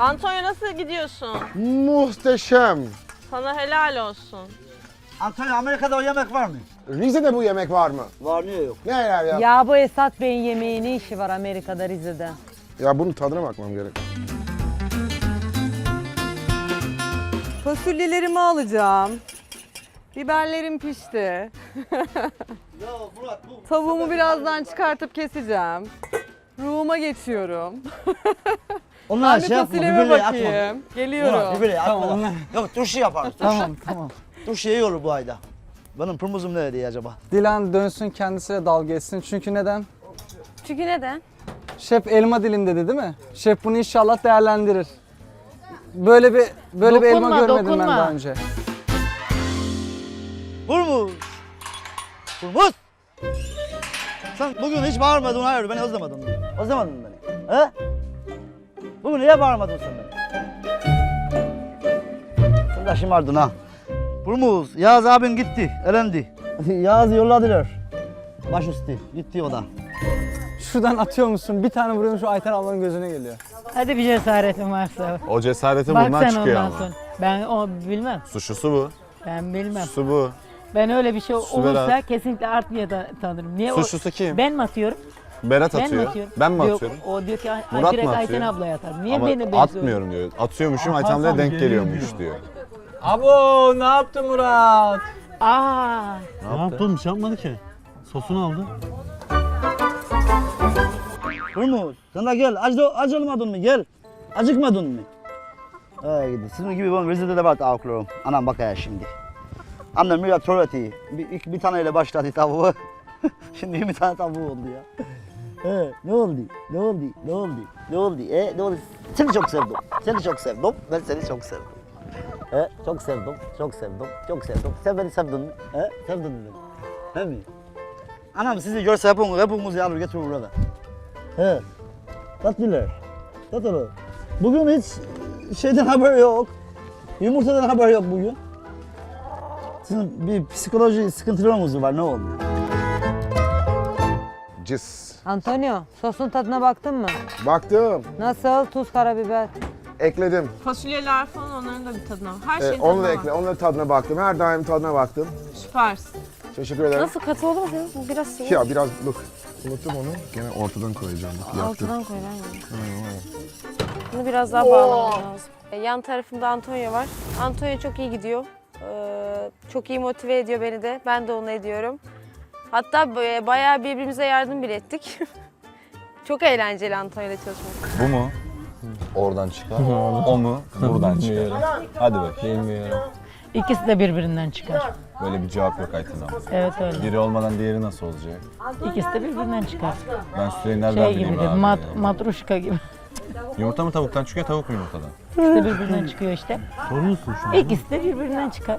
Antonio nasıl gidiyorsun? Muhteşem. Sana helal olsun. Antalya Amerika'da o yemek var mı? Rize'de bu yemek var mı? Var niye yok? Ne yer ya? ya? Ya bu Esat Bey'in yemeği ne işi var Amerika'da Rize'de? bunun tadına bakmam gerek. Fasulyelerimi alacağım. Biberlerim pişti. Ya Murat bu. Tavuğumu birazdan çıkartıp keseceğim. Ruhuma geçiyorum. Onlar Ben bir şey yapma, fasulyeme biberi atma. bakayım. Murat Geliyorum. biberi atma. Yok turşu yaparız. Tamam tamam. Turşu yiyor bu ayda. Benim pırmızım ne diye acaba? Dilan dönsün kendisiyle dalga etsin. Çünkü neden? Çünkü neden? Şef elma dilim dedi değil mi? Şef bunu inşallah değerlendirir. Böyle bir böyle bir elma Dokunma, görmedim ben dokunma. daha önce. Hurmuz. Hurmuz. Sen bugün hiç bağırmadın hayır beni özlemedin. Özlemedin beni. He? Bugün niye bağırmadın sen beni? Sen de şımardın ha. Hurmuz, Yağız abin gitti, elendi. Yağız yolladılar. Başüstü, gitti o da. Şuradan atıyor musun? Bir tane vuruyorum şu Ayten ablanın gözüne geliyor. Hadi bir cesaretin varsa. O cesareti Bak bundan sen çıkıyor ondan ama. sonra. Ben o bilmem. Suçlusu bu. Ben bilmem. Suçlusu bu. Ben öyle bir şey Su ver olursa abi. kesinlikle art diye ta- tanırım. Niye Suçlusu kim? o? Ben mi atıyorum? Berat Ben mi atıyor. atıyorum? Ben mi Yok, atıyorum? o diyor ki Murat direkt mı Ayten atıyor? ablaya atar. Niye Ama beni ben atmıyorum diyor. Atıyormuşum Ayten ablaya denk geliyormuş diyor. Abo ne yaptı Murat? Aa, Ne yaptı? Bir şey yapmadı ki. Sosunu aldı. Hurmuz, sen de gel. Acı, acı olmadın mı? Gel. Acıkmadın mı? Ay gidi. Sizin gibi ben Rize'de de var tavuklarım. Anam bak ya şimdi. Annem bir tuvaleti. Bir, iki- bir taneyle başladı tavuğu. şimdi 20 tane tavuğu oldu ya. He, ne oldu? Ne oldu? Ne oldu? Ne oldu? E, ne oldu? Seni çok sevdim. Seni çok sevdim. Ben seni çok sevdim. He, çok sevdim. Çok sevdim. Çok sevdim. Sen beni sevdin mi? He, sevdin mi? He mi? Anam sizi görse hepiniz, hepinizi alır götürür burada. He. Tatlılar. Tatlı. Bugün hiç şeyden haber yok. Yumurtadan haber yok bugün. Sizin bir psikoloji sıkıntılarınız var ne oldu? Cis. Antonio sosun tadına baktın mı? Baktım. Nasıl? Tuz, karabiber. Ekledim. Fasulyeler falan onların da bir tadına. Her Ee, şeyin onu da tadına ekle. Onun da tadına baktım. Her daim tadına baktım. Süpersin. Teşekkür ederim. nasıl katı olur mu? Bu Biraz sıvı. Ya biraz look. Unuttum onu. Gene ortadan koyacağım. Bak, yaktım. Altından koy ben Bunu biraz daha bağlamam lazım. E, Yan tarafımda Antonio var. Antonio çok iyi gidiyor. Ee, çok iyi motive ediyor beni de. Ben de onu ediyorum. Hatta e, bayağı birbirimize yardım bile ettik. çok eğlenceli Antonio ile çalışmak. Bu mu? Oradan çıkar. o mu? Buradan çıkar. Hadi bakayım. Bilmiyorum. İkisi de birbirinden çıkar. Böyle bir cevap yok Ayten abla. Evet öyle. Biri olmadan diğeri nasıl olacak? İkisi de birbirinden çıkar. Ben süreyi nereden Şey bileyim abi? mat, ya? matruşka gibi. Yumurta mı tavuktan çıkıyor, tavuk mu yumurtadan? İkisi de birbirinden çıkıyor işte. Soruyorsun şu an. İkisi de birbirinden çıkar.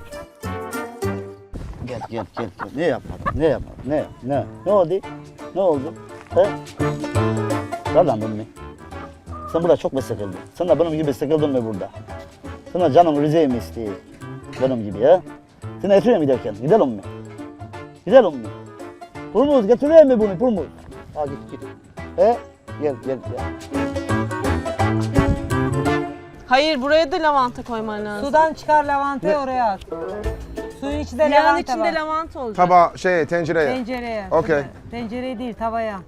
Gel gel gel. gel. Ne yapmadın? Ne yapmadın? Ne? Ne? Ne oldu? Ne oldu? He? Kazandın mı? Sen burada çok sıkıldın. Sen de benim gibi sıkıldın mı burada? Sen de canın Rize'yi mi istiyor? Benim gibi ya. Sen Etu'ya mı giderken? Gidelim mi? Gidelim mi? Purmuz getireyim mi bunu Purmuz? Ha git git. He? Gel gel gel. Hayır buraya da lavanta koyman lazım. Sudan çıkar lavantayı oraya at. Suyun içinde Yağın lavanta içinde var. lavanta olacak. Taba şey tencereye. Tencereye. Okey. Tencereye değil tavaya.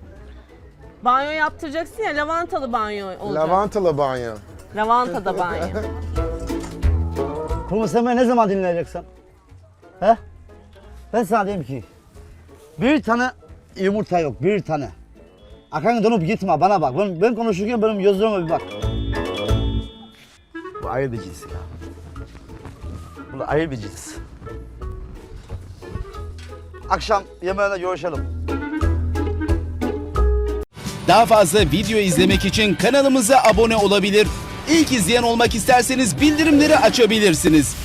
Banyo yaptıracaksın ya lavantalı banyo olacak. Lavantalı banyo. Lavantada banyo. Purmuz sen beni ne zaman dinleyeceksin? He? Ben sana diyeyim ki bir tane yumurta yok bir tane. Arkanı dönüp gitme bana bak. Ben, ben konuşurken benim gözlerime bir bak. Bu ayrı bir cins ya. Bu da ayrı bir cins. Akşam yemeğinde görüşelim. Daha fazla video izlemek için kanalımıza abone olabilir. İlk izleyen olmak isterseniz bildirimleri açabilirsiniz.